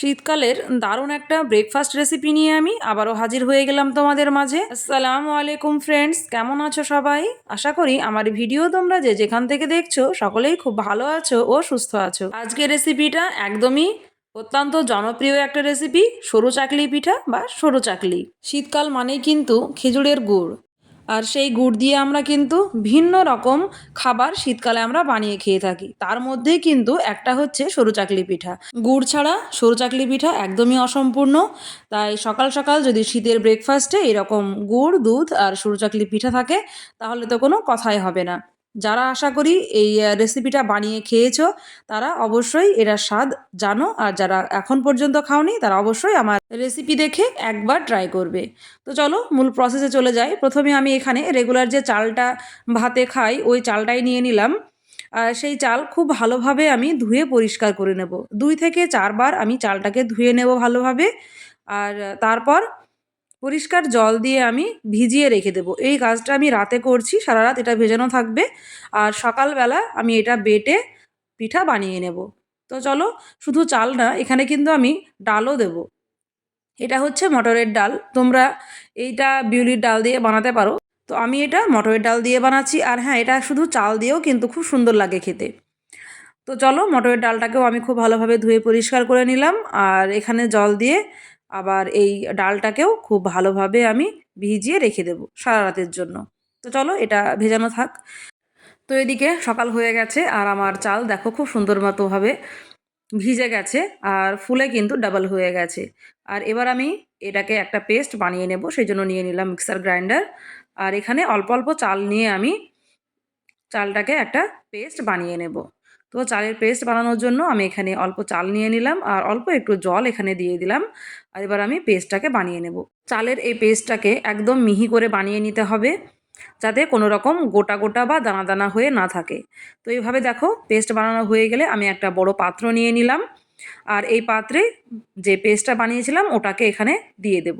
শীতকালের দারুণ একটা ব্রেকফাস্ট রেসিপি নিয়ে আমি আবারও হাজির হয়ে গেলাম তোমাদের মাঝে। আসসালামু আলাইকুম ফ্রেন্ডস কেমন আছো সবাই? আশা করি আমার ভিডিও তোমরা যে যেখান থেকে দেখছ, সকলেই খুব ভালো আছো ও সুস্থ আছো। আজকের রেসিপিটা একদমই অত্যন্ত জনপ্রিয় একটা রেসিপি সরু চাকলি পিঠা বা সরু চাকলি। শীতকাল মানেই কিন্তু খেজুরের গুড়। আর সেই গুড় দিয়ে আমরা কিন্তু ভিন্ন রকম খাবার শীতকালে আমরা বানিয়ে খেয়ে থাকি। তার মধ্যেই কিন্তু একটা হচ্ছে সরু চাকলি পিঠা। গুড় ছাড়া সরু চাকলি পিঠা একদমই অসম্পূর্ণ। তাই সকাল সকাল যদি শীতের ব্রেকফাস্টে এরকম গুড়, দুধ আর সরু চাকলি পিঠা থাকে, তাহলে তো কোনো কথাই হবে না। যারা আশা করি এই রেসিপিটা বানিয়ে খেয়েছো, তারা অবশ্যই এরা স্বাদ জানো, আর যারা এখন পর্যন্ত খাওনি, তারা অবশ্যই আমার রেসিপি দেখে একবার ট্রাই করবে। তো চলো, মূল প্রসেসে চলে যাই। প্রথমে আমি এখানে রেগুলার যে চালটা ভাতে খাই, ওই চালটাই নিয়ে নিলাম। আর সেই চাল খুব ভালোভাবে আমি ধুয়ে পরিষ্কার করে নেব। দুই থেকে চারবার আমি চালটাকে ধুয়ে নেব ভালোভাবে। আর, তারপর পরিষ্কার জল দিয়ে আমি ভিজিয়ে রেখে দেবো। এই কাজটা আমি রাতে করছি, সারা রাত এটা ভেজানো থাকবে। আর সকালবেলা আমি এটা বেটে পিঠা বানিয়ে নেব। তো চলো, শুধু চাল না, এখানে কিন্তু আমি ডালও দেব। এটা হচ্ছে মটরের ডাল। তোমরা এইটা বিউলির ডাল দিয়ে বানাতে পারো। তো আমি এটা মটরের ডাল দিয়ে বানাচ্ছি। আর হ্যাঁ এটা শুধু চাল দিয়েও কিন্তু খুব সুন্দর লাগে খেতে। তো চলো, মটরের ডালটাকেও আমি খুব ভালোভাবে ধুয়ে পরিষ্কার করে নিলাম। আর এখানে জল দিয়ে আবার এই ডালটাকেও খুব ভালোভাবে আমি ভিজিয়ে রেখে দেবো সারা রাতের জন্য। তো চলো এটা ভেজানো থাক। তো এদিকে সকাল হয়ে গেছে আর আমার চাল দেখো খুব সুন্দর মতোভাবে ভিজে গেছে আর ফুলে কিন্তু ডাবল হয়ে গেছে। আর এবার আমি এটাকে একটা পেস্ট বানিয়ে নেব, সেই জন্য নিয়ে নিলাম মিক্সার গ্রাইন্ডার আর এখানে অল্প অল্প চাল নিয়ে আমি চালটাকে একটা পেস্ট বানিয়ে নেব। তো চালের পেস্ট বানানোর জন্য আমি এখানে অল্প চাল নিয়ে নিলাম আর অল্প একটু জল এখানে দিয়ে দিলাম। আর এবার আমি পেস্টটাকে বানিয়ে নেব। চালের এই পেস্টটাকে একদম মিহি করে বানিয়ে নিতে হবে, যাতে কোনো রকম গোটা গোটা বা দানা দানা হয়ে না থাকে। তো এইভাবে দেখো, পেস্ট বানানো হয়ে গেলে আমি একটা বড় পাত্র নিয়ে নিলাম আর এই পাত্রে যে পেস্টটা বানিয়েছিলাম ওটাকে এখানে দিয়ে দেব।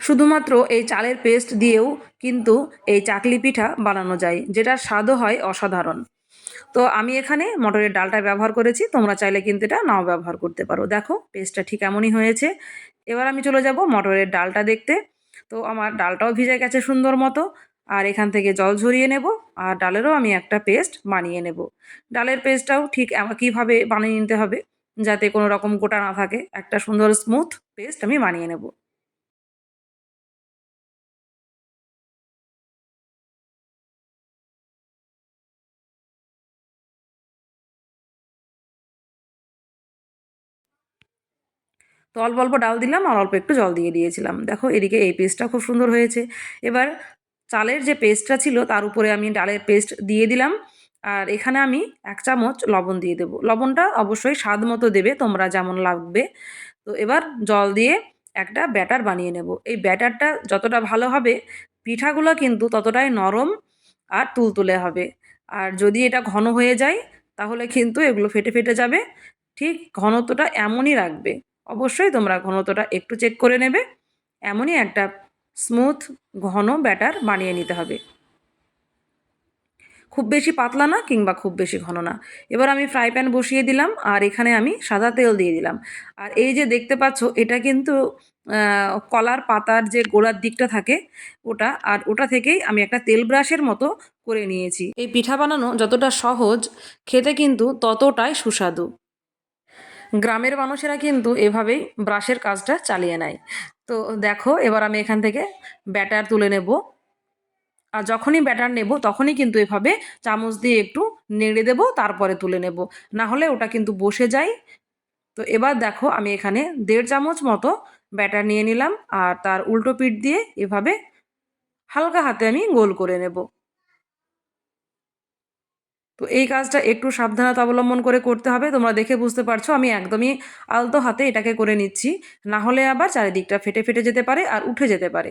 শুধুমাত্র এই চালের পেস্ট দিয়েও কিন্তু এই চাকলি পিঠা বানানো যায়, যেটার স্বাদও হয় অসাধারণ। তো আমি এখানে মটরের ডালটা ব্যবহার করেছি, তোমরা চাইলে কিন্তু এটা নাও ব্যবহার করতে পারো। দেখো পেস্টটা ঠিক এমনই হয়েছে। এবার আমি চলে যাব মটরের ডালটা দেখতে। তো আমার ডালটাও ভিজে গেছে সুন্দর মতো। আর এখান থেকে জল ঝরিয়ে নেব, আর ডালেরও আমি একটা পেস্ট বানিয়ে নেব। ডালের পেস্টটাও ঠিক কীভাবে বানিয়ে নিতে হবে, যাতে কোনো রকম গোটা না থাকে, একটা সুন্দর স্মুথ পেস্ট আমি বানিয়ে নেব। তো অল্প অল্প ডাল দিলাম আর অল্প একটু জল দিয়ে দিয়েছিলাম। দেখো এদিকে এই পেস্টটা খুব সুন্দর হয়েছে। এবার চালের যে পেস্টটা ছিল তার উপরে আমি ডালের পেস্ট দিয়ে দিলাম আর এখানে আমি এক চামচ লবণ দিয়ে দেবো। লবণটা অবশ্যই স্বাদ মতো দেবে, তোমরা যেমন লাগবে। তো এবার জল দিয়ে একটা ব্যাটার বানিয়ে নেব। এই ব্যাটারটা যতটা ভালো হবে, পিঠাগুলো কিন্তু ততটাই নরম আর তুলতুলে হবে। আর যদি এটা ঘন হয়ে যায়, তাহলে কিন্তু এগুলো ফেটে ফেটে যাবে। ঠিক ঘনত্বটা এমনই রাখবে। অবশ্যই তোমরা ঘনত্বটা একটু চেক করে নেবে। এমনই একটা স্মুথ ঘন ব্যাটার বানিয়ে নিতে হবে। খুব বেশি পাতলা না কিংবা খুব বেশি ঘন না। এবার আমি ফ্রাই প্যান বসিয়ে দিলাম আর এখানে আমি সাদা তেল দিয়ে দিলাম। আর এই যে দেখতে পাচ্ছ, এটা কিন্তু কলার পাতার যে গোড়ার দিকটা থাকে, ওটা, আর ওটা থেকেই আমি একটা তেল ব্রাশের মতো করে নিয়েছি। এই পিঠা বানানো যতটা সহজ, খেতে কিন্তু ততটাই সুস্বাদু। গ্রামের মানুষেরা কিন্তু এভাবেই ব্রাশের কাজটা চালিয়ে নেয়। তো দেখো, এবার আমি এখান থেকে ব্যাটার তুলে নেব। আর যখনই ব্যাটার নেব, তখনই কিন্তু এভাবে চামচ দিয়ে একটু নেড়ে দেব, তারপরে তুলে নেব। না হলে ওটা কিন্তু বসে যায়। তো এবার দেখো, আমি এখানে দেড় চামচ মতো ব্যাটার নিয়ে নিলাম। আর তার উল্টো পিঠ দিয়ে এভাবে হালকা হাতে আমি গোল করে নেব। তো এই কাজটা একটু সাবধানতা অবলম্বন করে করতে হবে। তোমরা দেখে বুঝতে পারছ, আমি একদমই আলতো হাতে এটাকে করে নিচ্ছি। না হলে আবার চারিদিকটা ফেটে ফেটে যেতে পারে আর উঠে যেতে পারে।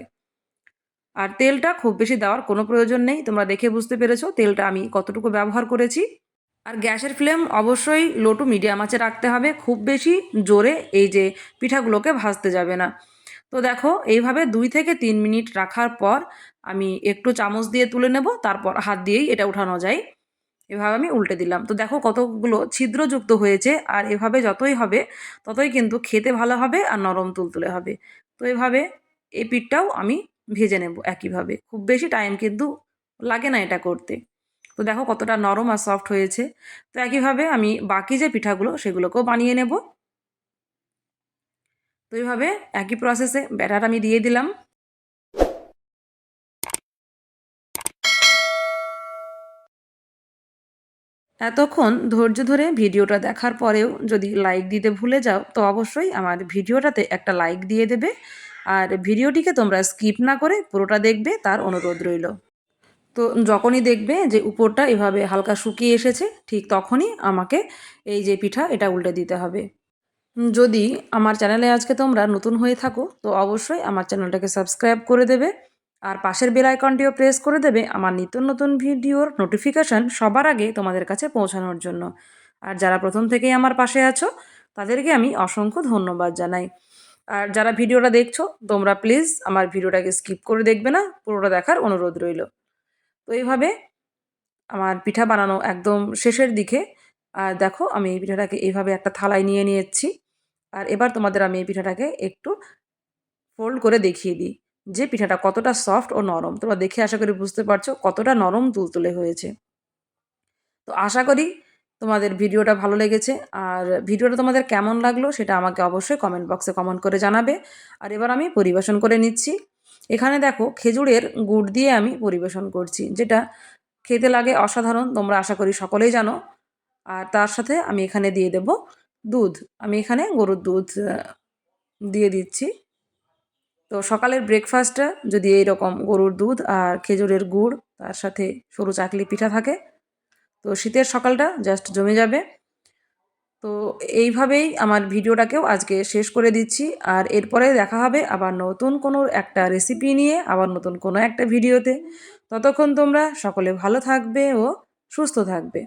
আর তেলটা খুব বেশি দেওয়ার কোনো প্রয়োজন নেই, তোমরা দেখে বুঝতে পেরেছ তেলটা আমি কতটুকু ব্যবহার করেছি। আর গ্যাসের ফ্লেম অবশ্যই লো টু মিডিয়াম আঁচে রাখতে হবে, খুব বেশি জোরে এই যে পিঠাগুলোকে ভাজতে যাবে না। তো দেখো, এইভাবে দুই থেকে তিন মিনিট রাখার পর আমি একটু চামচ দিয়ে তুলে নেব, তারপর হাত দিয়েই এটা উঠানো যায়। এভাবে আমি উল্টে দিলাম। তো দেখো কতগুলো ছিদ্রযুক্ত হয়েছে আর এভাবে যতই হবে, ততই কিন্তু খেতে ভালো হবে আর নরম তুলতুলে হবে। তো এভাবে এই পিঠটাও আমি ভেজে নেব একইভাবে। খুব বেশি টাইম কিন্তু লাগে না এটা করতে। তো দেখো কতটা নরম আর সফট হয়েছে। তো একইভাবে আমি বাকি যে পিঠাগুলো, সেগুলোকেও বানিয়ে নেব। তো এইভাবে একই প্রসেসে ব্যাটার আমি দিয়ে দিলাম। এতক্ষণ ধৈর্য ধরে ভিডিওটা দেখার পরেও যদি লাইক দিতে ভুলে যাও, তো অবশ্যই আমার ভিডিওটাতে একটা লাইক দিয়ে দেবে। আর ভিডিওটিকে তোমরা স্কিপ না করে পুরোটা দেখবে, তার অনুরোধ রইল। তো যখনই দেখবে যে উপরটা এভাবে হালকা শুকিয়ে এসেছে, ঠিক তখনই আমাকে এই যে পিঠা, এটা উল্টে দিতে হবে। যদি আমার চ্যানেলে আজকে তোমরা নতুন হয়ে থাকো, তো অবশ্যই আমার চ্যানেলটাকে সাবস্ক্রাইব করে দেবে। আর পাশের বেল আইকনটিও প্রেস করে দেবে আমার নিত্য নতুন ভিডিওর নোটিফিকেশান সবার আগে তোমাদের কাছে পৌঁছানোর জন্য। আর যারা প্রথম থেকেই আমার পাশে আছো, তাদেরকে আমি অসংখ্য ধন্যবাদ জানাই। আর যারা ভিডিওটা দেখছ, তোমরা প্লিজ আমার ভিডিওটাকে স্কিপ করে দেখবে না, পুরোটা দেখার অনুরোধ রইল। তো এইভাবে আমার পিঠা বানানো একদম শেষের দিকে, আর দেখো আমি এই পিঠাটাকে এইভাবে একটা থালায় নিয়ে নিয়েছি। আর এবার তোমাদের আমি এই পিঠাটাকে একটু ফোল্ড করে দেখিয়ে দিই। যে পিঠাটা কতটা সফট ও নরম। তোমরা দেখে আশা করি বুঝতে পারছ কতটা নরম তুলতুলে হয়েছে। তো আশা করি তোমাদের ভিডিওটা ভালো লেগেছে। আর ভিডিওটা তোমাদের কেমন লাগল সেটা আমাকে অবশ্যই কমেন্ট বক্সে কমেন্ট করে জানাবে। আর এবার আমি পরিবেশন করে নিচ্ছি। এখানে দেখো খেজুরের গুড় দিয়ে আমি পরিবেশন করছি, যেটা খেতে লাগে অসাধারণ, তোমরা আশা করি সকলেই জানো। আর তার সাথে আমি এখানে দিয়ে দেব দুধ। আমি এখানে গরুর দুধ দিয়ে দিচ্ছি। তো সকালের ব্রেকফাস্টটা যদি এইরকম গরুর দুধ আর খেজুরের গুড়, তার সাথে সরু চাকলি পিঠা থাকে, তো শীতের সকালটা জাস্ট জমে যাবে। তো এইভাবেই আমার ভিডিওটাকেও আজকে শেষ করে দিচ্ছি, আর এরপরে দেখা হবে আবার নতুন কোনো একটা রেসিপি নিয়ে, আবার নতুন কোনো একটা ভিডিওতে। ততক্ষণ তোমরা সকলে ভালো থাকবে ও সুস্থ থাকবে।